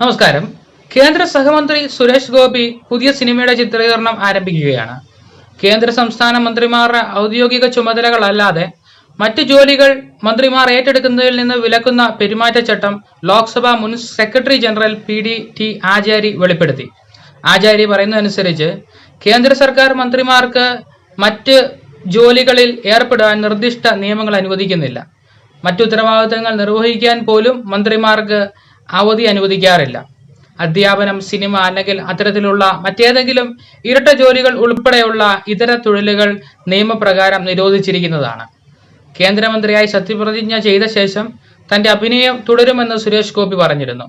നമസ്കാരം. കേന്ദ്ര സഹമന്ത്രി സുരേഷ് ഗോപി പുതിയ സിനിമയുടെ ചിത്രീകരണം ആരംഭിക്കുകയാണ്. കേന്ദ്ര സംസ്ഥാന മന്ത്രിമാരുടെ ഔദ്യോഗിക ചുമതലകളല്ലാതെ മറ്റ് ജോലികൾ മന്ത്രിമാർ ഏറ്റെടുക്കുന്നതിൽ നിന്ന് വിലക്കുന്ന പെരുമാറ്റച്ചട്ടം ലോക്സഭാ മുൻ secretary general P D T Achari വെളിപ്പെടുത്തി. ആചാരി പറയുന്നതനുസരിച്ച് കേന്ദ്ര സർക്കാർ മന്ത്രിമാർക്ക് മറ്റ് ജോലികളിൽ ഏർപ്പെടാൻ നിർദ്ദിഷ്ട നിയമങ്ങൾ അനുവദിക്കുന്നില്ല. മറ്റു ഉത്തരവാദിത്തങ്ങൾ നിർവഹിക്കാൻ പോലും മന്ത്രിമാർക്ക് അവധി അനുവദിക്കാറില്ല. അധ്യാപനം സിനിമ അല്ലെങ്കിൽ അത്തരത്തിലുള്ള മറ്റേതെങ്കിലും ഇരട്ട ജോലികൾ ഉൾപ്പെടെയുള്ള ഇതര തൊഴിലുകൾ നിയമപ്രകാരം നിരോധിച്ചിരിക്കുന്നതാണ്. കേന്ദ്രമന്ത്രിയായി സത്യപ്രതിജ്ഞ ചെയ്ത ശേഷം തന്റെ അഭിനയം തുടരുമെന്ന് സുരേഷ് ഗോപി പറഞ്ഞിരുന്നു.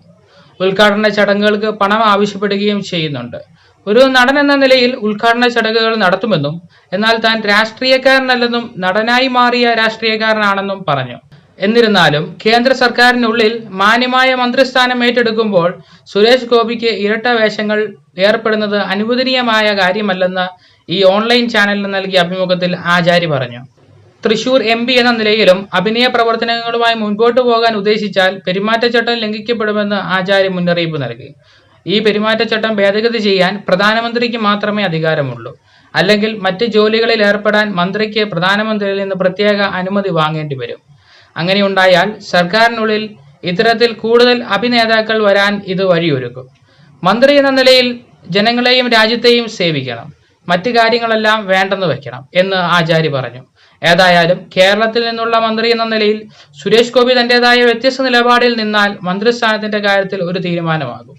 ഉദ്ഘാടന ചടങ്ങുകൾക്ക് പണം ആവശ്യപ്പെടുകയും ചെയ്യുന്നുണ്ട്. ഒരു നടൻ എന്ന നിലയിൽ ഉദ്ഘാടന ചടങ്ങുകൾ നടത്തുമെന്നും എന്നാൽ താൻ രാഷ്ട്രീയക്കാരനല്ലെന്നും നടനായി മാറിയ രാഷ്ട്രീയക്കാരനാണെന്നും പറഞ്ഞു. എന്നിരുന്നാലും കേന്ദ്ര സർക്കാരിനുള്ളിൽ മാന്യമായ മന്ത്രിസ്ഥാനം ഏറ്റെടുക്കുമ്പോൾ സുരേഷ് ഗോപിക്ക് ഇരട്ട വേഷങ്ങൾ ഏർപ്പെടുന്നത് അനുവദനീയമായ കാര്യമല്ലെന്ന് ഈ ഓൺലൈൻ ചാനലിന് നൽകിയ അഭിമുഖത്തിൽ ആചാരി പറഞ്ഞു. തൃശൂർ എം പി എന്ന നിലയിലും അഭിനയ പ്രവർത്തനങ്ങളുമായി മുൻപോട്ട് പോകാൻ ഉദ്ദേശിച്ചാൽ പെരുമാറ്റച്ചട്ടം ലംഘിക്കപ്പെടുമെന്ന് ആചാര്യ മുന്നറിയിപ്പ് നൽകി. ഈ പെരുമാറ്റച്ചട്ടം ഭേദഗതി ചെയ്യാൻ പ്രധാനമന്ത്രിക്ക് മാത്രമേ അധികാരമുള്ളൂ. അല്ലെങ്കിൽ മറ്റ് ജോലികളിൽ ഏർപ്പെടാൻ മന്ത്രിക്ക് പ്രധാനമന്ത്രിയിൽ നിന്ന് പ്രത്യേക അനുമതി വാങ്ങേണ്ടി വരും. അങ്ങനെയുണ്ടായാൽ സർക്കാരിനുള്ളിൽ ഇത്തരത്തിൽ കൂടുതൽ അഭിനേതാക്കൾ വരാൻ ഇത് വഴിയൊരുക്കും. മന്ത്രി എന്ന നിലയിൽ ജനങ്ങളെയും രാജ്യത്തെയും സേവിക്കണം. മറ്റു കാര്യങ്ങളെല്ലാം വേണ്ടെന്ന് വെക്കണം എന്ന് ആചാര്യ പറഞ്ഞു. ഏതായാലും കേരളത്തിൽ നിന്നുള്ള മന്ത്രി എന്ന നിലയിൽ സുരേഷ് ഗോപി തന്റേതായ വ്യത്യസ്ത നിലപാടിൽ നിന്നാൽ മന്ത്രിസ്ഥാനത്തിന്റെ കാര്യത്തിൽ ഒരു തീരുമാനമാകും.